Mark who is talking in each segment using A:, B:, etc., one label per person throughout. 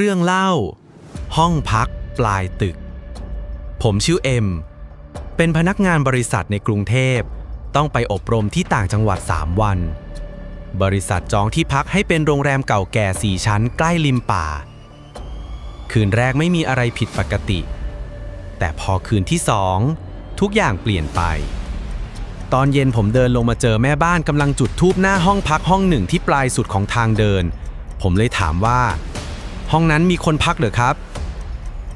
A: เรื่องเล่า ห้องพักปลายตึก ผมชื่อเอ็ม เป็นพนักงานบริษัทในกรุงเทพ ต้องไปอบรมที่ต่างจังหวัด 3 วัน บริษัทจองที่พักให้เป็นโรงแรมเก่าแก่4ชั้นใกล้ริมป่า คืนแรกไม่มีอะไรผิดปกติ แต่พอคืนที่สองทุกอย่างเปลี่ยนไป ตอนเย็นผมเดินลงมาเจอแม่บ้านกำลังจุดทูบหน้าห้องพักห้องหนึ่งที่ปลายสุดของทางเดิน ผมเลยถามว่า ห้องนั้นมีคนพักเหรอครับ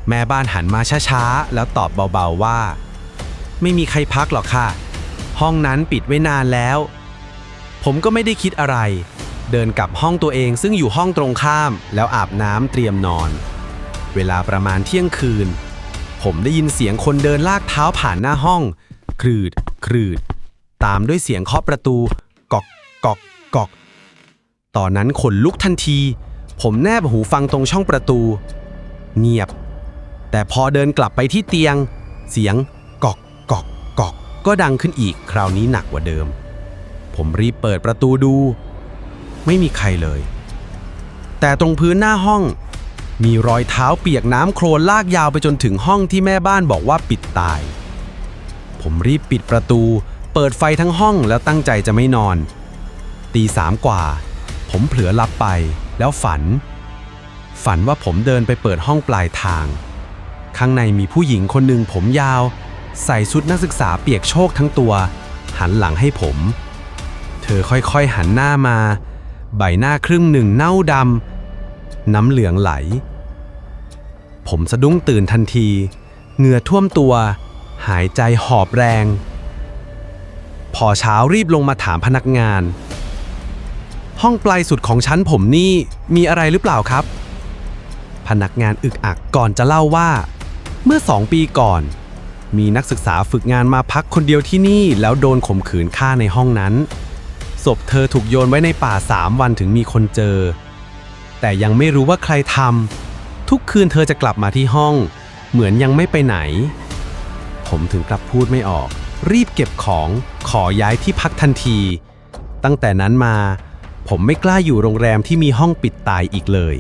A: แม่บ้านหันมาช้าๆ แล้วตอบเบาๆว่า ไม่มีใครพักหรอกค่ะ ห้องนั้นปิดไว้นานแล้ว ผมก็ไม่ได้คิดอะไร เดินกลับห้องตัวเองซึ่งอยู่ห้องตรงข้าม แล้วอาบน้ำเตรียมนอน เวลาประมาณเที่ยงคืน ผมได้ยินเสียงคนเดินลากเท้าผ่านหน้าห้องครืดครืด ตามด้วยเสียงเคาะประตูกอกกอกกอก ตอนนั้นขนลุกทันที ผมแนบหูฟังตรงช่องประตู เงียบ แต่พอเดินกลับไปที่เตียง เสียงกอกกอกกอก ก็ดังขึ้นอีกคราวนี้หนักกว่าเดิม ผมรีบเปิดประตูดู ไม่มีใครเลย แต่ตรงพื้นหน้าห้อง มีรอยเท้าเปียกน้ำโคลนลากยาวไปจนถึงห้องที่แม่บ้านบอกว่าปิดตาย ผมรีบปิดประตู เปิดไฟทั้งห้องแล้วตั้งใจจะไม่นอน ตีสามกว่า ผมเผลอหลับไป แล้วฝัน ฝันว่าผมเดินไปเปิดห้องปลายทาง ข้างในมีผู้หญิงคนหนึ่งผมยาว ใส่ชุดนักศึกษาเปียกโชกทั้งตัว หันหลังให้ผม เธอค่อยๆหันหน้ามา ใบหน้าครึ่งหนึ่งเน่าดำน้ำเหลืองไหล ผมสะดุ้งตื่นทันที เหงื่อท่วมตัว หายใจหอบแรง พอเช้ารีบลงมาถามพนักงาน ห้องปลายสุดของชั้นผมนี่มีอะไรหรือเปล่าครับ พนักงานอึกอักก่อนจะเล่าว่า เมื่อสองปีก่อน มีนักศึกษาฝึกงานมาพักคนเดียวที่นี่แล้วโดนข่มขืนฆ่าในห้องนั้น ศพเธอถูกโยนไว้ในป่าสามวันถึงมีคนเจอ แต่ยังไม่รู้ว่าใครทำทุกคืนเธอจะกลับมาที่ห้อง เหมือนยังไม่ไปไหน ผมถึงกลับพูดไม่ออก รีบเก็บของขอย้ายที่พักทันที ตั้งแต่นั้นมา ผมไม่กล้าอยู่โรงแรมที่มีห้องปิดตายอีกเลย